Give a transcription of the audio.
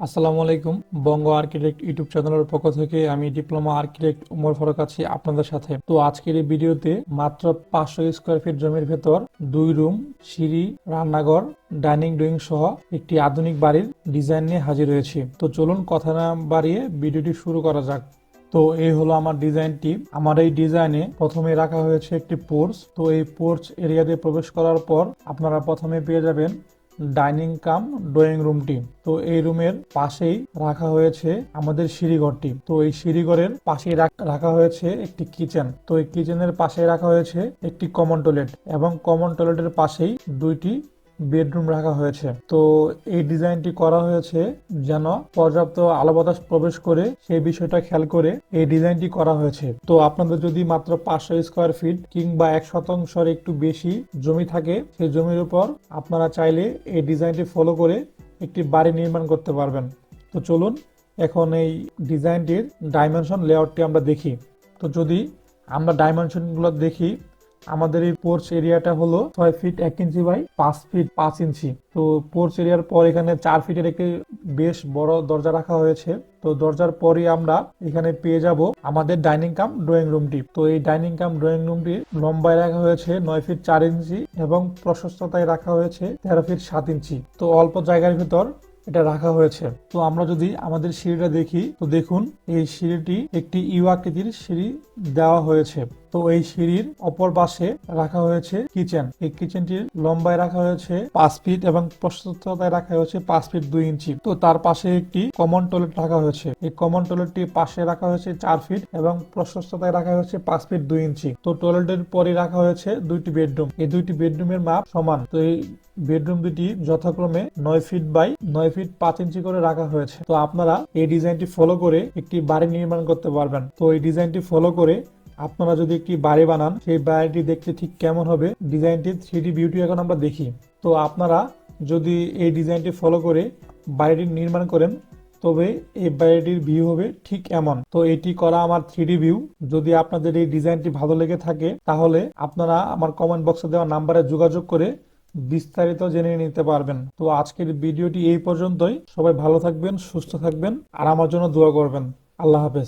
আসসালামু আলাইকুম। বঙ্গ architect YouTube চ্যানেলের পক্ষ থেকে আমি ডিপ্লোমা আর্কিটেক্ট উমর ফারুক আছি আপনাদের সাথে। তো আজকের এই ভিডিওতে মাত্র পাঁচশো স্কোয়ার ফিট জমির ভেতর দুই রুম, সিঁড়ি, রান্নাঘর, ডাইনিং ডুইং সহ একটি আধুনিক বাড়ির ডিজাইন নিয়ে হাজির হয়েছি। তো চলুন কথা না বাড়িয়ে ভিডিওটি শুরু করা যাক। তো এই হলো আমার ডিজাইনটি। আমার এই ডিজাইনে প্রথমে রাখা হয়েছে একটি পোর্চ। তো এই পোর্চ এরিয়াতে প্রবেশ করার পর আপনারা প্রথমে পেয়ে যাবেন ডাইনিং কাম, ড্রয়িং রুমটি তো এই রুমের পাশেই রাখা হয়েছে আমাদের সিঁড়িঘরটি তো এই সিঁড়িঘরের পাশেই রাখ- হয়েছে একটি কিচেন। তো এই কিচেনের পাশে রাখা হয়েছে একটি কমন টয়লেট এবং কমন টয়লেটের পাশেই দুইটি বেডরুম রাখা হয়েছে। তো এই ডিজাইনটি করা হয়েছে যেন পর্যাপ্ত আলো বাতাস প্রবেশ করে সেই বিষয়টা খেয়াল করে এই ডিজাইনটি করা হয়েছে। তো আপনাদের যদি মাত্র পাঁচশো স্কোয়ার ফিট কিংবা এক শতাংশের একটু বেশি জমি থাকে, সেই জমির উপর আপনারা চাইলে এই ডিজাইনটি ফলো করে একটি বাড়ি নির্মাণ করতে পারবেন। তো চলুন এখন এই ডিজাইনটির ডাইমেনশন লেআউটটি আমরা দেখি। তো যদি আমরা ডাইমেনশনগুলো দেখি আমাদের এই পোর্চ এরিয়াটা হলো ছয় ফিট এক ইঞ্চি বাই পাঁচ ফিট পাঁচ ইঞ্চি তো পোর্চ এরিয়ার পর এখানে চার ফিটের একটি বেশ বড় দরজা রাখা হয়েছে। তো দরজার পরই আমরা এখানে পেয়ে যাব আমাদের ডাইনিং কাম ড্রয়িং রুমটি তো এই ডাইনিং কাম ড্রয়িং রুমটি লম্বায় রাখা হয়েছে নয় ফিট চার ইঞ্চি এবং প্রশস্ততায় রাখা হয়েছে তেরো ফিট সাত ইঞ্চি তো অল্প জায়গার ভিতর এটা রাখা হয়েছে। তো আমরা যদি আমাদের সিঁড়িটা দেখি, তো দেখুন এই সিঁড়িটি একটি ইউ আকৃতির সিঁড়ি দেওয়া হয়েছে। তো এই সিঁড়ির অপর পাশে রাখা হয়েছে কিচেন। এই কিচেনটির লম্বায় রাখা হয়েছে পাঁচ ফিট এবং প্রশস্ততায় রাখা হয়েছে পাঁচ ফিট দুই ইঞ্চি। তো তার পাশে একটি কমন টয়লেট রাখা হয়েছে। এই কমন টয়লেটটি পাশে রাখা হয়েছে চার ফিট এবং প্রশস্ততায় রাখা হয়েছে পাঁচ ফিট দুই ইঞ্চি। তো টয়লেটের পরে রাখা হয়েছে দুইটি বেডরুম এই দুইটি বেডরুমের মাপ সমান। তো এই বেডরুম দুটি যথাক্রমে নয় ফিট বাই নয় ফিট পাঁচ ইঞ্চি করে রাখা হয়েছে। তো আপনারা এই ডিজাইনটি ফলো করে একটি বাড়ি নির্মাণ করতে পারবেন। তো এই ডিজাইনটি ফলো করে আপনারা যদি একটি বাড়ি বানান, সেই বাড়িটি দেখতে ঠিক কেমন হবে? ডিজাইনটি থ্রি বিউটি এখন আমরা দেখি। তো আপনারা যদি এই ডিজাইনটি ফলো করে বাড়িটি নির্মাণ করেন, তবে এই বাড়িটির ভিউ হবে ঠিক এমন। তো এটি করা আমার থ্রি ভিউ যদি আপনাদের এই ডিজাইনটি ভালো লেগে থাকে, তাহলে আপনারা আমার কমেন্ট বক্সে দেওয়া নাম্বারে যোগাযোগ করে বিস্তারিত জেনে নিতে পারবেন। তো আজকের ভিডিওটি এই পর্যন্তই। সবাই ভালো থাকবেন, সুস্থ থাকবেন, আর আমার জন্য দোয়া করবেন। আল্লাহ হাফেজ।